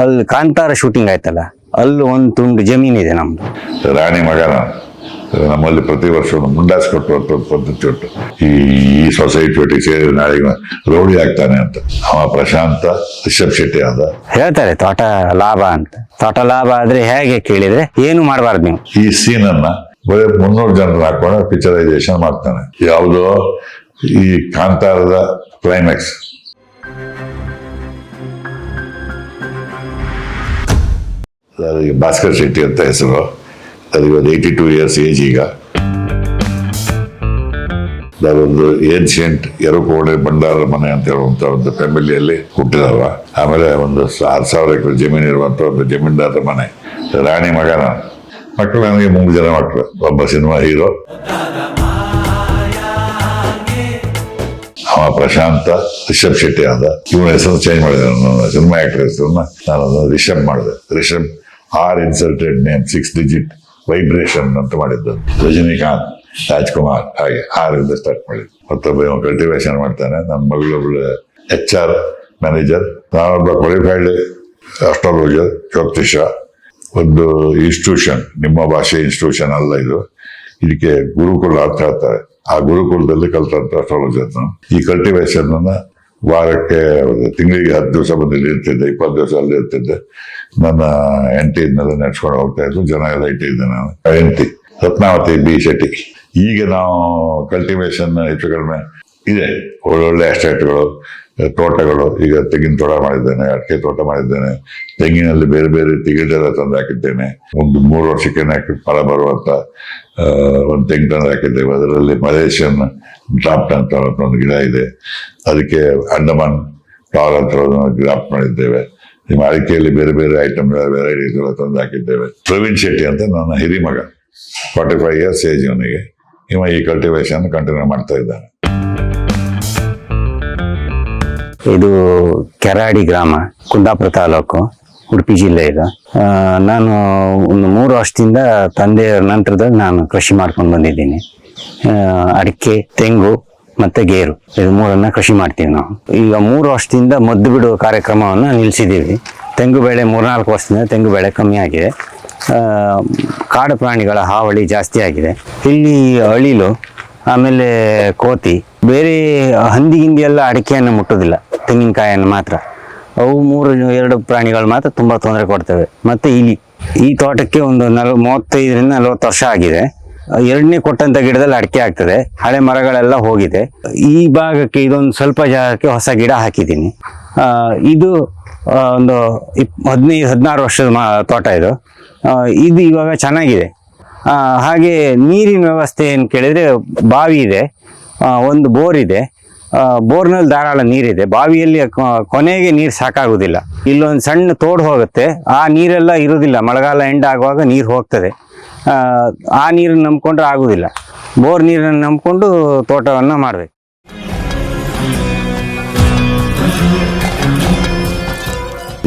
ಅಲ್ಲಿ ಕಾಂತಾರ ಶೂಟಿಂಗ್ ಆಯ್ತಲ್ಲ ಅಲ್ಲಿ ಒಂದು ತುಂಡು ಜಮೀನಿದೆ ನಮ್ದು. ರಾಣಿ ಮಗ ನಾನು ನಮ್ಮಲ್ಲಿ ಪ್ರತಿ ವರ್ಷ ಒಂದು ಮುಂಡಾಸ್ ಕೊಟ್ಟು ಅಂತ ಪದ್ಧತಿ ಉಂಟು. ಈ ಈ ಸೊಸೈಟಿ ಒಟ್ಟಿಗೆ ಸೇರಿ ನಾಳೆ ರೌಡಿ ಆಗ್ತಾನೆ ಅಂತ. ಅವ ಪ್ರಶಾಂತ ರಿಷಬ್ ಶೆಟ್ಟಿ ಅಂತ ಹೇಳ್ತಾರೆ ತೋಟ ಲಾಭ ಅಂತ. ತೋಟ ಲಾಭ ಆದ್ರೆ ಹೇಗೆ ಕೇಳಿದ್ರೆ ಏನು ಮಾಡಬಾರ್ದು ನೀವು? ಈ ಸೀನ್ ಅನ್ನ ಬರೀ ಮುನ್ನೂರು ಜನರು ಹಾಕೊಂಡು ಪಿಕ್ಚರೈಸೇಷನ್ ಮಾಡ್ತಾನೆ. ಯಾವುದೋ ಈ ಕಾಂತಾರದ ಕ್ಲೈಮ್ಯಾಕ್ಸ್ ಅದಕ್ಕೆ ಭಾಸ್ಕರ್ ಶೆಟ್ಟಿ ಅಂತ ಹೆಸರು. ನನಗೆ ಒಂದು ಏಯ್ಟಿ ಟೂ ಇಯರ್ಸ್ ಏಜ್ ಈಗ ನಾನೊಂದು ಏನ್ಷಿಯಂಟ್ ಎರಕೋಡೆ ಭಂಡಾರ ಮನೆ ಅಂತ ಹೇಳುವಂಥ ಒಂದು ಫ್ಯಾಮಿಲಿಯಲ್ಲಿ ಹುಟ್ಟಿದವ. ಆಮೇಲೆ ಒಂದು ಆರು ಸಾವಿರ ಎಕರೆ ಜಮೀನು ಇರುವಂಥ ಒಂದು ಜಮೀನ್ದಾರ ಮನೆ. ರಾಣಿ ಮಗ ನಾನು ಮಕ್ಕಳು ನನಗೆ ಮೂರು ಜನ ಮಕ್ಕಳು ಒಬ್ಬ ಸಿನಿಮಾ ಹೀರೋ ಅವ ಪ್ರಶಾಂತ, ರಿಷಬ್ ಶೆಟ್ಟಿ ಆದ. ಇವನ ಹೆಸರು ಚೇಂಜ್ ಮಾಡಿದೆ ನಾನು. ಸಿನಿಮಾ ಆಕ್ಟರ್ ಹೆಸರನ್ನ ನಾನು ರಿಷಬ್ ಮಾಡಿದೆ. Rishab R insulted name six digit vibration ಅಂತ ಮಾಡಿದ್ದು ರಜನಿಕಾಂತ್, ರಾಜ್ಕುಮಾರ್, ಹಾಗೆ ಆರ್ ಇಂದ ಸ್ಟಾರ್ಟ್ ಮಾಡಿದ್ದು. ಮತ್ತೊಬ್ಬ ಕಲ್ಟಿವೇಶನ್ ಮಾಡ್ತಾನೆ ನನ್ನ ಮಗಳೊಬ್ಳು ಎಚ್ ಆರ್ ಮ್ಯಾನೇಜರ್ ನಾನೊಬ್ಬ ಕ್ವಾಲಿಫೈಡ್ ಅಸ್ಟ್ರಾಲಜರ್ ಜ್ಯೋತಿಷ ಒಂದು ಇನ್ಸ್ಟಿಟ್ಯೂಷನ್ ನಿಮ್ಮ ಭಾಷೆ ಇನ್ಸ್ಟಿಟ್ಯೂಷನ್ ಅಲ್ಲ ಇದು. ಇದಕ್ಕೆ ಗುರುಕುಲ ಅಂತ ಹೇಳ್ತಾರೆ. ಆ ಗುರುಕುಲದಲ್ಲಿ ಕಲ್ತಂತ ಅಸ್ಟ್ರಾಲಜರ್ ಈ ಕಲ್ಟಿವೇಶನ್ ವಾರಕ್ಕೆ ತಿಂಗಳಿಗೆ ಹತ್ತು ದಿವಸ ಬಂದು ಇಲ್ಲಿ ಇರ್ತಿದ್ದೆ ಇಪ್ಪತ್ತು ದಿವಸ ಅಲ್ಲಿ ಇರ್ತಿದ್ದೆ. ನನ್ನ ಇದನ್ನೆಲ್ಲ ನಡ್ಸ್ಕೊಂಡು ಹೋಗ್ತಾ ಇದ್ದು ಜನ ಎಲ್ಲ ಇಟ್ಟಿದ್ದೆ ನಾನು. M T Ratnavati B Shetty. ಈಗ ನಾವು ಕಲ್ಟಿವೇಶನ್ ಹೆಚ್ಚು ಕಡಿಮೆ ಇದೆ, ಒಳ್ಳೊಳ್ಳೆ ಎಸ್ಟೇಟ್ಗಳು ತೋಟಗಳು. ಈಗ ತೆಂಗಿನ ತೋಟ ಮಾಡಿದ್ದೇನೆ, ಅಡಿಕೆ ತೋಟ ಮಾಡಿದ್ದೇನೆ. ತೆಂಗಿನಲ್ಲಿ ಬೇರೆ ಬೇರೆ ತೆಗೆದೆಲ್ಲ ತಂದು ಹಾಕಿದ್ದೇನೆ. ಒಂದು ಮೂರು ವರ್ಷಕ್ಕೆ ಫಲ ಬರುವಂತ ಒಂದು ತೆಂಗು ತಂದು ಹಾಕಿದ್ದೇವೆ. ಅದರಲ್ಲಿ ಮಲೇಷಿಯನ್ ಡ್ರಾಫ್ಟ್ ಅಂತ ಒಂದು ಗಿಡ ಇದೆ. ಅದಕ್ಕೆ ಅಂಡಮಾನ್ ಫ್ಲವರ್ ಅಂತ ಡ್ರಾಫ್ಟ್ ಮಾಡಿದ್ದೇವೆ. ನಿಮ್ಮ ಅಡಿಕೆಯಲ್ಲಿ ಬೇರೆ ಬೇರೆ ಐಟಮ್ ವೆರೈಟೀಸ್ ಎಲ್ಲ ತಂದು ಹಾಕಿದ್ದೇವೆ. ಪ್ರವೀಣ್ ಶೆಟ್ಟಿ ಅಂತ ನನ್ನ ಹಿರಿಮಗ. ಫಾರ್ಟಿ ಫೈವ್ ಇಯರ್ಸ್ ಏಜ್ ಅವನಿಗೆ. ಇವ ಈ ಕಲ್ಟಿವೇಶನ್ ಕಂಟಿನ್ಯೂ ಮಾಡ್ತಾ ಇದ್ದಾನೆ. ಇದು ಕೆರಾಡಿ ಗ್ರಾಮ, ಕುಂದಾಪುರ ತಾಲೂಕು, ಉಡುಪಿ ಜಿಲ್ಲೆ ಇದು. ನಾನು ಒಂದು ಮೂರು ವರ್ಷದಿಂದ ತಂದೆಯ ನಂತರದಲ್ಲಿ ನಾನು ಕೃಷಿ ಮಾಡ್ಕೊಂಡು ಬಂದಿದ್ದೀನಿ. ಅಡಿಕೆ, ತೆಂಗು ಮತ್ತೆ ಗೇರು ಇದು ಮೂರನ್ನ ಕೃಷಿ ಮಾಡ್ತೀವಿ ನಾವು. ಈಗ ಮೂರು ವರ್ಷದಿಂದ ಮದ್ದು ಬಿಡುವ ಕಾರ್ಯಕ್ರಮವನ್ನು ನಿಲ್ಲಿಸಿದ್ದೀವಿ ತೆಂಗು ಬೆಳೆ ಮೂರ್ನಾಲ್ಕು ವರ್ಷದಿಂದ ತೆಂಗು ಬೆಳೆ ಕಮ್ಮಿ ಆಗಿದೆ. ಕಾಡು ಪ್ರಾಣಿಗಳ ಹಾವಳಿ ಜಾಸ್ತಿ ಆಗಿದೆ. ಇಲ್ಲಿ ಅಳಿಲು, ಆಮೇಲೆ ಕೋತಿ, ಬೇರೆ ಹಂದಿ ಗಿಂದಿ ಎಲ್ಲ ಅಡಿಕೆಯನ್ನು ಮುಟ್ಟೋದಿಲ್ಲ. ತೆಂಗಿನಕಾಯಿಯನ್ನು ಮಾತ್ರ. ಅವು ಮೂರು ಎರಡು ಪ್ರಾಣಿಗಳು ಮಾತ್ರ ತುಂಬ ತೊಂದರೆ ಕೊಡ್ತವೆ. ಮತ್ತು ಇಲಿ. ಈ ತೋಟಕ್ಕೆ ಒಂದು ನಲ್, ಮೂವತ್ತೈದರಿಂದ ನಲವತ್ತು ವರ್ಷ ಆಗಿದೆ. ಎರಡನೇ ಕೊಟ್ಟಂತ ಗಿಡದಲ್ಲಿ ಅಡಿಕೆ ಆಗ್ತದೆ. ಹಳೆ ಮರಗಳೆಲ್ಲ ಹೋಗಿದೆ. ಈ ಭಾಗಕ್ಕೆ ಇದೊಂದು ಸ್ವಲ್ಪ ಜಾಗಕ್ಕೆ ಹೊಸ ಗಿಡ ಹಾಕಿದ್ದೀನಿ. ಇದು ಒಂದು ಇಪ್ ಹದಿನೈದು ಹದಿನಾರು ವರ್ಷದ ಮಾ, ತೋಟ ಇದು. ಇದು ಇವಾಗ ಚೆನ್ನಾಗಿದೆ. ಹಾಗೆ ನೀರಿನ ವ್ಯವಸ್ಥೆ ಏನು ಕೇಳಿದರೆ ಬಾವಿ ಇದೆ. ಒಂದು ಬೋರ್ ಇದೆ. ಬೋರ್ನಲ್ಲಿ ಧಾರಾಳ ನೀರಿದೆ. ಬಾವಿಯಲ್ಲಿ ಕೊನೆಗೆ ನೀರು ಸಾಕಾಗುವುದಿಲ್ಲ. ಇಲ್ಲೊಂದು ಸಣ್ಣ ತೋಡು ಹೋಗುತ್ತೆ. ಆ ನೀರೆಲ್ಲ ಇರುವುದಿಲ್ಲ. ಮಳೆಗಾಲ ಎಂಡ್ ಆಗುವಾಗ ನೀರು ಹೋಗ್ತದೆ. ಆ, ಆ ನೀರನ್ನು ನಂಬಿಕೊಂಡ್ರೆ ಆಗುವುದಿಲ್ಲ. ಬೋರ್ ನೀರನ್ನು ನಂಬಿಕೊಂಡು ತೋಟವನ್ನು ಮಾಡಬೇಕು.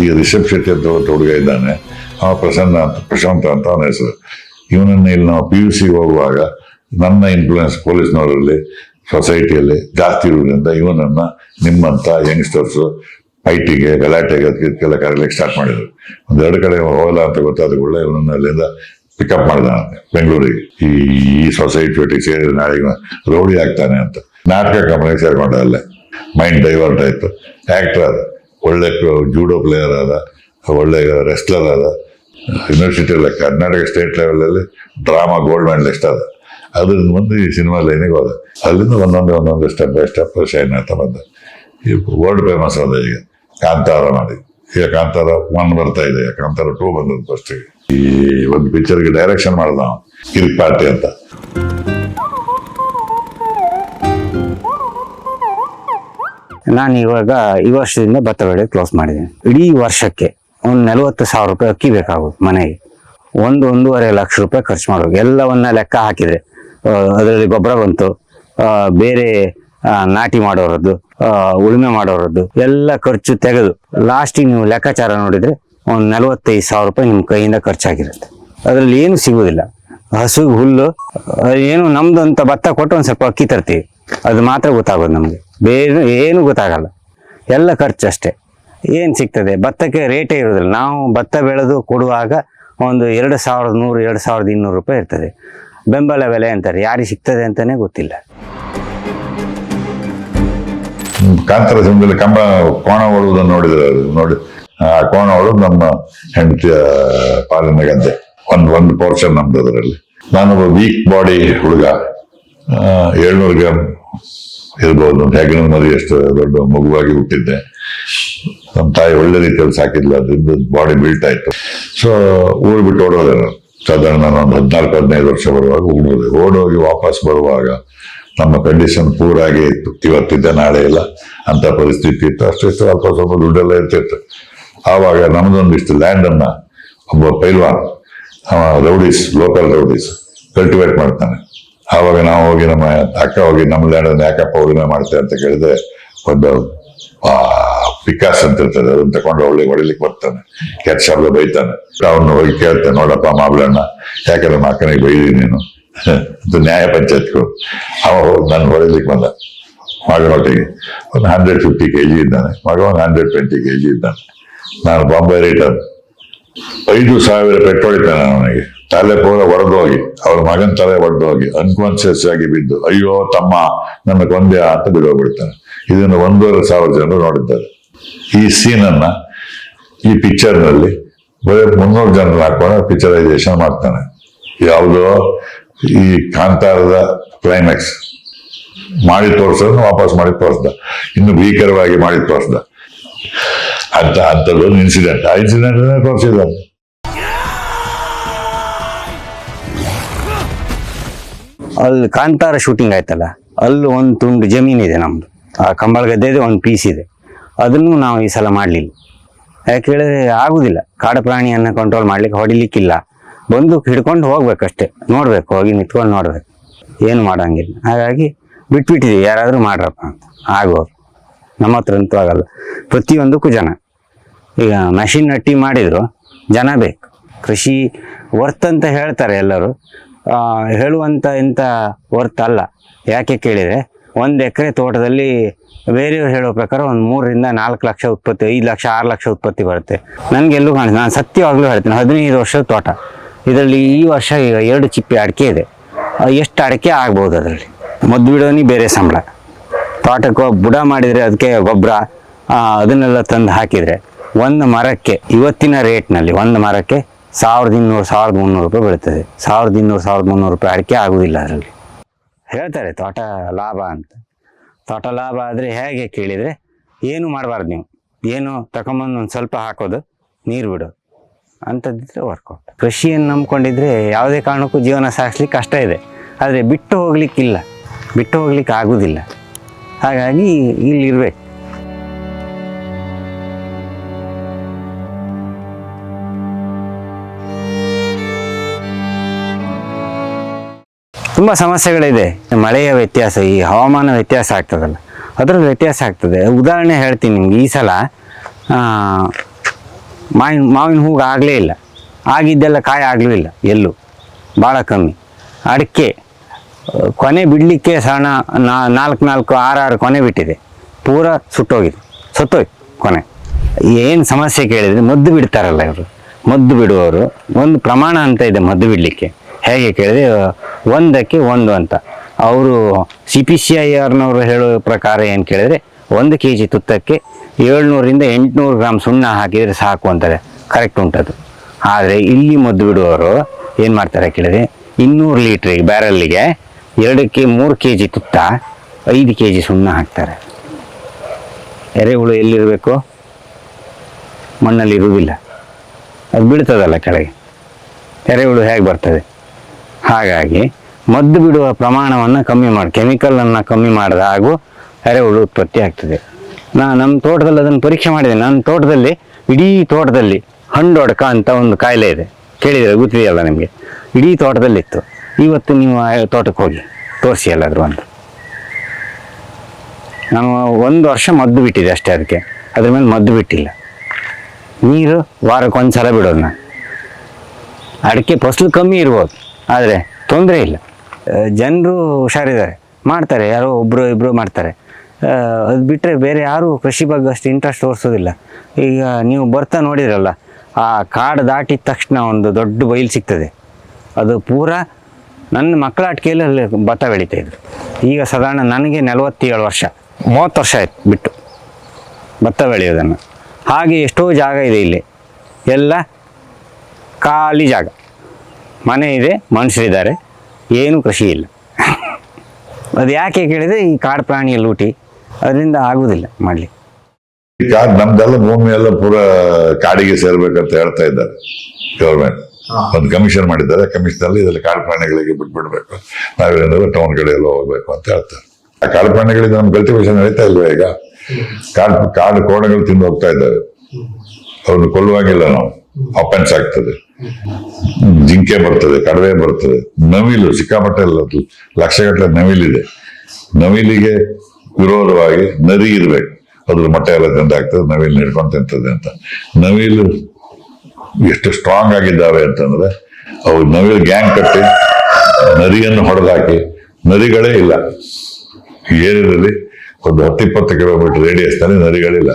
ಈಗ ರಿಷಬ್ ಶೆಟ್ಟಿ ಅಂತ ಹುಡುಗ ಇದ್ದಾನೆ. ಅವ ಪ್ರಸನ್ನ ಅಂತ ಪ್ರಶಾಂತ ಅಂತ ಅವನ ಹೆಸರು. ಇವನನ್ನು ಇಲ್ಲಿ ನಾವು ಪಿ ಯು ಸಿ ಹೋಗುವಾಗ ನನ್ನ ಇನ್ಫ್ಲೂಯೆನ್ಸ್ ಪೊಲೀಸ್ನವರಲ್ಲಿ ಸೊಸೈಟಿಯಲ್ಲಿ ಜಾಸ್ತಿ ಇರುವುದರಿಂದ ಇವನನ್ನ ನಿಮ್ಮಂತ ಯಂಗ್ಸ್ಟರ್ಸ್ ಟಿಗೆ ಗಲಾಟೆಗೆ ಅದಕ್ಕೆಲ್ಲ ಕರೀಲಿಕ್ಕೆ ಸ್ಟಾರ್ಟ್ ಮಾಡಿದ್ರು. ಒಂದೆರಡು ಕಡೆ ಹೋಗಲ್ಲ ಅಂತ ಗೊತ್ತಾದ ಕೂಡಲೇ ಇವನನ್ನ ಅಲ್ಲಿಂದ ಪಿಕಪ್ ಮಾಡಿದ ಬೆಂಗಳೂರಿಗೆ. ಈ ಈ ಸೊಸೈಟಿ ಒಟ್ಟಿಗೆ ಸೇರಿ ನಾಳೆ ರೌಡಿ ಆಗ್ತಾನೆ ಅಂತ. ನಾಟಕ ಕಂಪ್ನಿಗೆ ಸೇರ್ಕೊಂಡ ಅಲ್ಲೇ. ಮೈಂಡ್ ಡೈವರ್ಟ್ ಆಯ್ತು. ಆಕ್ಟರ್ ಆದ. ಒಳ್ಳೆ ಜೂಡೋ ಪ್ಲೇಯರ್ ಆದ. ಒಳ್ಳೆ ರೆಸ್ಲರ್ ಆದ. ಯೂನಿವರ್ಸಿಟಿ ಕರ್ನಾಟಕ ಸ್ಟೇಟ್ ಲೆವೆಲಲ್ಲಿ ಡ್ರಾಮಾ ಗೋಲ್ಡ್ ಮೆಡಲಿಸ್ಟ್ ಆದ. ಅದರಿಂದ ಮುಂದೆ ಈ ಸಿನಿಮಾ ಲೈನಿಗೆ ಹೋದ. ಅಲ್ಲಿಂದ ಒಂದೊಂದು ಒಂದೊಂದು ಸ್ಟೆಪ್ ಬೈ ಸ್ಟೆಪ್ ಶೈನ್ ಆಗ್ತಾ ಬಂದ. ವರ್ಲ್ಡ್ ಫೇಮಸ್ ಆದ ಈಗ ಕಾಂತಾರ ಮಾಡಿ. ಈಗ ಕಾಂತಾರ ಒನ್ ಬರ್ತಾ ಇದೆ. ಕಾಂತಾರ ಟೂ ಬಂದದ್ದು ಫಸ್ಟಿಗೆ ಈ ಒಂದು ಪಿಕ್ಚರ್ಗೆ ಡೈರೆಕ್ಷನ್ ಮಾಡ್ದ ಕಿರಿಕ್ ಪಾರ್ಟಿ ಅಂತ. ನಾನು ಇವಾಗ ಈ ವರ್ಷದಿಂದ ಭತ್ತ ಬೆಳೆ ಕ್ಲೋಸ್ ಮಾಡಿದ್ದೀನಿ ಇಡೀ ವರ್ಷಕ್ಕೆ ಒಂದು ನಲವತ್ತು ಸಾವಿರ ರೂಪಾಯಿ ಅಕ್ಕಿ ಬೇಕಾಗುತ್ತೆ ಮನೆಗೆ. ಒಂದು ಒಂದೂವರೆ ಲಕ್ಷ ರೂಪಾಯಿ ಖರ್ಚು ಮಾಡಬೇಕು ಎಲ್ಲವನ್ನ ಲೆಕ್ಕ ಹಾಕಿದ್ರೆ ಅದರಲ್ಲಿ ಗೊಬ್ಬರ ಬಂತು. ಬೇರೆ ನಾಟಿ ಮಾಡೋರದ್ದು ಉಳುಮೆ ಮಾಡೋರದ್ದು, ಎಲ್ಲ ಖರ್ಚು ತೆಗೆದು ಲಾಸ್ಟಿಗೆ ನೀವು ಲೆಕ್ಕಾಚಾರ ನೋಡಿದ್ರೆ ಒಂದು ನಲವತ್ತೈದು ಸಾವಿರ ರೂಪಾಯಿ ನಿಮ್ಮ ಕೈಯಿಂದ ಖರ್ಚಾಗಿರುತ್ತೆ. ಅದರಲ್ಲಿ ಏನು ಸಿಗುವುದಿಲ್ಲ ಹಸು, ಹುಲ್ಲು ಏನು ನಮ್ದು ಅಂತ ಭತ್ತ ಕೊಟ್ಟು ಒಂದು ಸ್ವಲ್ಪ ಅಕ್ಕಿ ತರ್ತೀವಿ. ಅದು ಮಾತ್ರ ಗೊತ್ತಾಗೋದು ನಮಗೆ. ಬೇರೆ ಏನು ಗೊತ್ತಾಗಲ್ಲ. ಎಲ್ಲ ಖರ್ಚು ಅಷ್ಟೇ. ಏನು ಸಿಗ್ತದೆ? ಭತ್ತಕ್ಕೆ ರೇಟೇ ಇರೋದಿಲ್ಲ. ನಾವು ಭತ್ತ ಬೆಳೆದು ಕೊಡುವಾಗ ಒಂದು ಎರಡು ಸಾವಿರದ ನೂರು, ಎರಡು ಸಾವಿರದ ಇನ್ನೂರು ರೂಪಾಯಿ ಇರ್ತದೆ. ಬೆಂಬಲ ಬೆಲೆ ಅಂತಾರೆ. ಯಾರಿಗೆ ಸಿಗ್ತದೆ ಅಂತಾನೆ ಗೊತ್ತಿಲ್ಲ. ಕಾಂತರ ಸಿಂಹದಲ್ಲಿ ಕಂಬ, ಕೋಣ ಹೊಡುವುದನ್ನು ನೋಡಿದ್ರೆ ನೋಡಿ, ಆ ಕೋಣ ಹೊಡೆದು ನಮ್ಮ ಹೆಂಡತಿಯ ಪಾಲಿನ ಗದ್ದೆ. ಒಂದು ಒಂದು ಪೋರ್ಷನ್ ನಮ್ದು ಅದರಲ್ಲಿ. ನಾನೊಬ್ಬ ವೀಕ್ ಬಾಡಿ ಹುಡುಗ. ಏಳ್ನೂರು ಗ್ರಾಮ್ ಇರ್ಬೋದು. ಹೆಗ್ಗನ ಮರಿ ಎಷ್ಟು ದೊಡ್ಡ ಮಗುವಾಗಿ ಹುಟ್ಟಿದ್ದೆ. ನಮ್ಮ ತಾಯಿ ಒಳ್ಳೆ ರೀತಿಯಲ್ಲಿ ಸಾಕಿದ್ಲು ಅದರಿಂದ ಬಾಡಿ ಬಿಲ್ಟ್ ಆಯ್ತು. ಸೊ ಊರು ಬಿಟ್ಟು ಓಡೋದೆ ನಾನು. ಸಾಧಾರಣ ನಾನು ಒಂದು ಹದಿನಾಲ್ಕು, ಹದಿನೈದು ವರ್ಷ ಬರುವಾಗ ಓಡೋದೆ ಓಡೋಗಿ ವಾಪಸ್ ಬರುವಾಗ ನಮ್ಮ ಕಂಡೀಷನ್ ಪೂರಾಗಿ ಇತ್ತು. ಇವತ್ತಿದ್ದ ನಾಳೆ ಇಲ್ಲ. ಅಂತ ಪರಿಸ್ಥಿತಿ ಇತ್ತು. ಅಷ್ಟಿಷ್ಟು ಅಲ್ಪ ಸ್ವಲ್ಪ ದುಡ್ಡೆಲ್ಲ ಇರ್ತಿತ್ತು. ಆವಾಗ ನಮ್ದೊಂದಿಷ್ಟು ಲ್ಯಾಂಡ್ ಅನ್ನ ಒಬ್ಬ ಪೈಲ್ವಾನ್ ರೌಡೀಸ್ ಲೋಕಲ್ ರೌಡೀಸ್ ಕಲ್ಟಿವೇಟ್ ಮಾಡ್ತಾನೆ. ಆವಾಗ ನಾವು ಹೋಗಿ ನಮ್ಮ ಅಕ್ಕ ಹೋಗಿ, ನಮ್ಮ ಲ್ಯಾಂಡ್ ಅನ್ನ ಯಾಕಪ್ಪ ಉಳಿಮೆ ಮಾಡ್ತೇವೆ ಅಂತ ಕೇಳಿದ್ರೆ ಒಂದು ಆ, ಪಿಕಾಸ್ ಅಂತ ಇರ್ತದೆ ಅದನ್ನ ತಗೊಂಡು ಅವಳಿಗೆ ಹೊಡಿಲಿಕ್ಕೆ ಬರ್ತಾನೆ. ಕೆಟ್ಟ ಶಬ್ದ ಬೈತಾನೆ. ಅವನು ಹೋಗಿ ಕೇಳ್ತಾನೆ ನೋಡಪ್ಪ ಮಾಬ್ಲಣ್ಣ ಯಾಕಂದ್ರೆ ಮಾಕನಿಗೆ ಬೈದಿ ನೀನು? ಅದು ನ್ಯಾಯ ಪಂಚಾಯತ್ಗಳು ಅವ ಹೋಗಿ ನಾನು ಹೊಡಿಲಿಕ್ಕೆ ಬಂದ. ಮಗನೊಟ್ಟಿಗೆ. ಒಂದು ಹಂಡ್ರೆಡ್ ಫಿಫ್ಟಿ ಕೆ ಜಿ ಇದ್ದಾನೆ. ಮಗ ಒಂದು ಹಂಡ್ರೆಡ್ ಟ್ವೆಂಟಿ ಕೆ ಜಿ ಇದ್ದಾನೆ. ನಾನು ಬಾಂಬೆ ರಿಟರ್ನ್ ಐದು ಸಾವಿರ ಪೆಟ್ರೋಲ್ ಇದ್ದಾನೆ ಅವನಿಗೆ. ತಲೆ ಪೂರ ಹೋಗಿ ಅವ್ರ ಮಗನ ತಲೆ ಹೋಗಿ ಅನ್ಕಾನ್ಶಿಯಸ್ ಆಗಿ ಬಿದ್ದು ಅಯ್ಯೋ ತಮ್ಮ ನನಗೆ ಒಂದೇ ಅಂತ ಬಿಡೋಗ್ಬಿಡ್ತಾನೆ. ಇದನ್ನು ಒಂದೂವರೆ ಸಾವಿರ ಜನರು ನೋಡಿದ್ದಾರೆ. ಈ ಸೀನ್ ಅನ್ನ ಈ ಪಿಕ್ಚರ್ನಲ್ಲಿ ಬರೀ ಮುನ್ನೂರು ಜನರು ಹಾಕೊಂಡು ಪಿಕ್ಚರೈಸೇಷನ್ ಮಾಡ್ತಾನೆ. ಯಾವುದೋ ಈ ಕಾಂತಾರದ ಕ್ಲೈಮ್ಯಾಕ್ಸ್ ಮಾಡಿ ತೋರ್ಸೋದನ್ನ ವಾಪಸ್ ಮಾಡಿ ತೋರಿಸ್ದ. ಇನ್ನು ಭೀಕರವಾಗಿ ಮಾಡಿ ತೋರಿಸ್ದ. ಅಂತ ಅಂಥದ್ದೊಂದು ಇನ್ಸಿಡೆಂಟ್ ಆ ಇನ್ಸಿಡೆಂಟ್ ತೋರಿಸಿದ ಅಲ್ಲಿ ಕಾಂತಾರ ಶೂಟಿಂಗ್ ಆಯ್ತಲ್ಲ, ಅಲ್ಲಿ ಒಂದು ತುಂಡು ಜಮೀನಿದೆ ನಮ್ದು. ಆ ಕಂಬಳ ಗದ್ದೆ ಒಂದು ಪೀಸ್ ಇದೆ. ಅದನ್ನು ನಾವು ಈ ಸಲ ಮಾಡಲಿಲ್ಲ. ಯಾಕೆ ಹೇಳಿದ್ರೆ ಆಗುದಿಲ್ಲ. ಕಾಡು ಪ್ರಾಣಿಯನ್ನು ಕಂಟ್ರೋಲ್ ಮಾಡ್ಲಿಕ್ಕೆ ಹೊಡಿಲಿಕ್ಕಿಲ್ಲ. ಬಂದು ಹಿಡ್ಕೊಂಡು ಹೋಗ್ಬೇಕಷ್ಟೇ. ನೋಡ್ಬೇಕು, ಹೋಗಿ ನಿಂತ್ಕೊಂಡು ನೋಡ್ಬೇಕು. ಏನು ಮಾಡೋಂಗಿಲ್ಲ. ಹಾಗಾಗಿ ಬಿಟ್ಬಿಟ್ಟಿದ್ದೀವಿ ಯಾರಾದರೂ ಮಾಡ್ರಪ್ಪ ಅಂತ. ಆಗೋರು. ನಮ್ಮ ಹತ್ರ ಅಂತೂ ಆಗಲ್ಲ. ಪ್ರತಿಯೊಂದಕ್ಕೂ ಜನ. ಈಗ ಮಷಿನ್ ನಟ್ಟಿ ಮಾಡಿದ್ರು, ಜನ ಬೇಕು. ಕೃಷಿ ವರ್ತ್ ಅಂತ ಹೇಳ್ತಾರೆ ಎಲ್ಲರೂ. ಹೇಳುವಂಥ ಇಂಥ ವರ್ತ್ ಅಲ್ಲ. ಯಾಕೆ ಕೇಳಿದರೆ, ಒಂದು ಎಕರೆ ತೋಟದಲ್ಲಿ ಬೇರೆಯವ್ರು ಹೇಳೋ ಪ್ರಕಾರ ಒಂದು ಮೂರರಿಂದ ನಾಲ್ಕು ಲಕ್ಷ ಉತ್ಪತ್ತಿ, ಐದು ಲಕ್ಷ, ಆರು ಲಕ್ಷ ಉತ್ಪತ್ತಿ ಬರುತ್ತೆ. ನನಗೆಲ್ಲೂ ಕಾಣಿಸ್ ನಾನು ಸತ್ಯವಾಗ್ಲೂ ಹೇಳ್ತೀನಿ. ಹದಿನೈದು ವರ್ಷದ ತೋಟ. ಇದರಲ್ಲಿ ಈ ವರ್ಷ ಈಗ ಎರಡು ಚಿಪ್ಪೆ ಅಡಿಕೆ ಇದೆ. ಎಷ್ಟು ಅಡಿಕೆ ಆಗ್ಬೋದು ಅದರಲ್ಲಿ? ಮದ್ದು ಬಿಡೋನಿ ಬೇರೆ ಸಂಬಳ. ತೋಟಕ್ಕೆ ಬುಡ ಮಾಡಿದರೆ ಅದಕ್ಕೆ ಗೊಬ್ಬರ ಅದನ್ನೆಲ್ಲ ತಂದು ಹಾಕಿದರೆ ಒಂದು ಮರಕ್ಕೆ ಇವತ್ತಿನ ರೇಟ್ನಲ್ಲಿ ಒಂದು ಮರಕ್ಕೆ ಸಾವಿರದ ಇನ್ನೂರು, ಸಾವಿರದ ಮುನ್ನೂರು ರೂಪಾಯಿ ಬೀಳ್ತದೆ. ಸಾವಿರದ ಇನ್ನೂರು, ಸಾವಿರದ ಮುನ್ನೂರು ರೂಪಾಯಿ ಅಡಿಕೆ ಆಗೋದಿಲ್ಲ ಅದರಲ್ಲಿ. ಹೇಳ್ತಾರೆ, ತೋಟ ಲಾಭ ಅಂತ. ತೋಟ ಲಾಭ ಆದರೆ ಹೇಗೆ ಕೇಳಿದರೆ, ಏನು ಮಾಡಬಾರ್ದು ನೀವು. ಏನು ತಗೊಂಬಂದು ಒಂದು ಸ್ವಲ್ಪ ಹಾಕೋದು, ನೀರು ಬಿಡೋದು ಅಂಥದ್ದಿದ್ರೆ ವರ್ಕೌಟ್ ಕೃಷಿಯನ್ನು ನಂಬ್ಕೊಂಡಿದ್ರೆ ಯಾವುದೇ ಕಾರಣಕ್ಕೂ ಜೀವನ ಸಾಗಿಸ್ಲಿಕ್ಕೆ ಕಷ್ಟ ಇದೆ. ಆದರೆ ಬಿಟ್ಟು ಹೋಗ್ಲಿಕ್ಕಿಲ್ಲ. ಬಿಟ್ಟು ಹೋಗ್ಲಿಕ್ಕೆ ಆಗೋದಿಲ್ಲ. ಹಾಗಾಗಿ ಇಲ್ಲಿ ತುಂಬ ಸಮಸ್ಯೆಗಳಿದೆ. ಮಳೆಯ ವ್ಯತ್ಯಾಸ, ಈ ಹವಾಮಾನ ವ್ಯತ್ಯಾಸ ಆಗ್ತದಲ್ಲ. ಅದರ ವ್ಯತ್ಯಾಸ ಆಗ್ತದೆ. ಉದಾಹರಣೆ ಹೇಳ್ತೀನಿ ನಿಮ್ಗೆ, ಈ ಸಲ ಮಾವಿನ ಮಾವಿನ ಹೂವು ಆಗಲೇ ಇಲ್ಲ. ಆಗಿದ್ದೆಲ್ಲ ಕಾಯಿ ಆಗಲೂ ಇಲ್ಲ, ಎಲ್ಲೂ. ಭಾಳ ಕಮ್ಮಿ. ಅಡಿಕೆ, ಕೊನೆ ಬಿಡಲಿಕ್ಕೆ ಸಣ್ಣ ನಾಲ್ಕು ನಾಲ್ಕು, ಆರು ಆರು ಕೊನೆ ಬಿಟ್ಟಿದೆ. ಪೂರ ಸುಟ್ಟೋಗಿದೆ. ಸತ್ತೋಯ್ತು ಕೊನೆ. ಏನು ಸಮಸ್ಯೆ ಕೇಳಿದರೆ ಮದ್ದು ಬಿಡ್ತಾರಲ್ಲ ಇವರು. ಮದ್ದು ಬಿಡುವವರು. ಒಂದು ಪ್ರಮಾಣ ಅಂತ ಇದೆ ಮದ್ದು ಬಿಡಲಿಕ್ಕೆ. ಹೇಗೆ ಕೇಳಿದ್ರೆ, ಒಂದಕ್ಕೆ ಒಂದು ಅಂತ. ಅವರು ಸಿ ಪಿ ಸಿ ಐ ಆರ್ನವರು ಹೇಳೋ ಪ್ರಕಾರ ಏನು ಕೇಳಿದರೆ, ಒಂದು ಕೆ ಜಿ ತುತ್ತಕ್ಕೆ ಏಳ್ನೂರಿಂದ ಎಂಟುನೂರು ಗ್ರಾಮ್ ಸುಣ್ಣ ಹಾಕಿದರೆ ಸಾಕು ಅಂತಾರೆ. ಕರೆಕ್ಟ್ ಉಂಟದು. ಆದರೆ ಇಲ್ಲಿ ಮದ್ದು ಬಿಡುವವರು ಏನು ಮಾಡ್ತಾರೆ ಕೇಳಿದ್ರೆ, ಇನ್ನೂರು ಲೀಟ್ರಿಗೆ, ಬ್ಯಾರಲ್ಲಿಗೆ ಎರಡಕ್ಕೆ ಮೂರು ಕೆ ಜಿ ತುತ್ತ, ಐದು ಕೆ ಜಿ ಸುಣ್ಣ ಹಾಕ್ತಾರೆ. ಎರೆಹುಳು ಎಲ್ಲಿರಬೇಕು? ಮಣ್ಣಲ್ಲಿ ಇರುವುದಿಲ್ಲ. ಅದು ಬಿಡ್ತದಲ್ಲ ಕೆಳಗೆ. ಎರೆಹುಳು ಹೇಗೆ ಬರ್ತದೆ? ಹಾಗಾಗಿ ಮದ್ದು ಬಿಡುವ ಪ್ರಮಾಣವನ್ನು ಕಮ್ಮಿ ಮಾಡಿ ಕೆಮಿಕಲನ್ನು ಕಮ್ಮಿ ಮಾಡಿದ ಹಾಗೂ ಎರೆಹುಳು ಉತ್ಪತ್ತಿ ಆಗ್ತದೆ. ನಾ ನಮ್ಮ ತೋಟದಲ್ಲಿ ಅದನ್ನು ಪರೀಕ್ಷೆ ಮಾಡಿದೆ ನನ್ನ ತೋಟದಲ್ಲಿ, ಇಡೀ ತೋಟದಲ್ಲಿ ಹಂಡೊಡಕ ಅಂತ ಒಂದು ಕಾಯಿಲೆ ಇದೆ. ಕೇಳಿದರೆ ಗೊತ್ತಿದೆಯಲ್ಲ ನಿಮಗೆ? ಇಡೀ ತೋಟದಲ್ಲಿತ್ತು ಇವತ್ತು ನೀವು ತೋಟಕ್ಕೆ ಹೋಗಿ, ತೋರಿಸಿ ಎಲ್ಲಾದರೂ ಒಂದು ನಾನು ಒಂದು ವರ್ಷ ಮದ್ದು ಬಿಟ್ಟಿದೆ ಅಷ್ಟೇ ಅದಕ್ಕೆ. ಅದ್ರ ಮೇಲೆ ಮದ್ದು ಬಿಟ್ಟಿಲ್ಲ. ನೀರು ವಾರಕ್ಕೆ ಒಂದು ಸಲ ಬಿಡೋದು ನಾನು. ಅಡಿಕೆ ಫಸಲು ಕಮ್ಮಿ ಇರ್ಬೋದು. ಆದರೆ ತೊಂದರೆ ಇಲ್ಲ. ಜನರು ಹುಷಾರಿದ್ದಾರೆ. ಮಾಡ್ತಾರೆ, ಯಾರೋ ಒಬ್ಬರು ಇಬ್ಬರು ಮಾಡ್ತಾರೆ. ಅದು ಬಿಟ್ಟರೆ ಬೇರೆ ಯಾರೂ ಕೃಷಿ ಬಗ್ಗೆ ಅಷ್ಟು ಇಂಟ್ರೆಸ್ಟ್ ತೋರಿಸೋದಿಲ್ಲ. ಈಗ ನೀವು ಬರ್ತಾ ನೋಡಿದ್ರಲ್ಲ, ಆ ಕಾಡು ದಾಟಿದ ತಕ್ಷಣ ಒಂದು ದೊಡ್ಡ ಬಯಲು ಸಿಗ್ತದೆ. ಅದು ಪೂರ ನನ್ನ ಮಕ್ಕಳ ಅಟ್ಕೆಯಲ್ಲಿ ಅಲ್ಲಿ ಭತ್ತ ಬೆಳೀತಾ ಇದ್ರು. ಈಗ ಸಾಧಾರಣ ನನಗೆ ನಲವತ್ತೇಳು ವರ್ಷ, ಮೂವತ್ತು ವರ್ಷ ಆಯ್ತು ಬಿಟ್ಟು ಭತ್ತ ಬೆಳೆಯೋದನ್ನು. ಹಾಗೆ ಎಷ್ಟೋ ಜಾಗ ಇದೆ ಇಲ್ಲಿ. ಎಲ್ಲ ಖಾಲಿ ಜಾಗ. ಮನೆ ಇದೆ ಮನುಷ್ಯರಿದ್ದಾರೆ. ಏನೂ ಕೃಷಿ ಇಲ್ಲ. ಅದು ಯಾಕೆ ಕೇಳಿದರೆ ಈ ಕಾಡು ಪ್ರಾಣಿಯ ಲೂಟಿ ಅದರಿಂದ ಆಗುವುದಿಲ್ಲ ಮಾಡಲಿ ಈಗ ನಮ್ದೆಲ್ಲ ಭೂಮಿ ಎಲ್ಲ ಪೂರ ಕಾಡಿಗೆ ಸೇರ್ಬೇಕಂತ ಹೇಳ್ತಾ ಇದ್ದಾರೆ ಗೌರ್ಮೆಂಟ್ ಒಂದು ಕಮಿಷನ್ ಮಾಡಿದ್ದಾರೆ. ಕಮಿಷನ್ ಅಲ್ಲಿ ಇದರಲ್ಲಿ ಕಾಡು ಪ್ರಾಣಿಗಳಿಗೆ ಬಿಟ್ಬಿಡ್ಬೇಕು. ನಾವೇನಾದ್ರೂ ಟೌನ್ ಕಡೆ ಎಲ್ಲ ಹೋಗ್ಬೇಕು ಅಂತ ಹೇಳ್ತಾರೆ. ಆ ಕಾಡು ಪ್ರಾಣಿಗಳಿಂದ ನಮ್ಮ ಕಲ್ಟಿವೇಶನ್ ನಡೀತಾ ಇಲ್ವಾ ಈಗ? ಕಾಡು ಕಾಡು ಕೋಣಗಳು ತಿಂದು ಹೋಗ್ತಾ ಇದ್ದಾರೆ ಅವ್ರನ್ನ ಕೊಲ್ಲುವಾಗಿಲ್ಲ ನಾವು. ಅಪೆನ್ಸ್ ಆಗ್ತದೆ. ಜಿಂಕೆ ಬರ್ತದೆ, ಕಡವೆ ಬರ್ತದೆ. ನವಿಲು, ಸಿಕ್ಕಾಪಟ್ಟೆ ಲಕ್ಷಗಟ್ಟಲೆ ನವಿಲಿದೆ. ನವಿಲಿಗೆ ವಿರೋಧವಾಗಿ ನರಿ ಇರ್ಬೇಕು. ಅದ್ರ ಮೊಟ್ಟೆ ಎಲ್ಲ ತಿಂದಾಗ್ತದೆ ನವಿಲು ಹಿಡ್ಕೊಂಡು ತಿಂತದೆ ಅಂತ. ನವಿಲು ಎಷ್ಟು ಸ್ಟ್ರಾಂಗ್ ಆಗಿದ್ದಾವೆ ಅಂತಂದ್ರೆ, ಅವು ನವಿಲು ಗ್ಯಾಂಗ್ ಕಟ್ಟಿ ನರಿಯನ್ನು ಹೊಡೆದಾಕಿ ನರಿಗಳೇ ಇಲ್ಲ. ಏರಿಯಲ್ಲಿ ಒಂದು ಹತ್ತಿಪ್ಪತ್ತು ಕಿಲೋಮೀಟರ್ ರೇಡಿಯಸ್ನಲ್ಲಿ ನರಿಗಳಿಲ್ಲ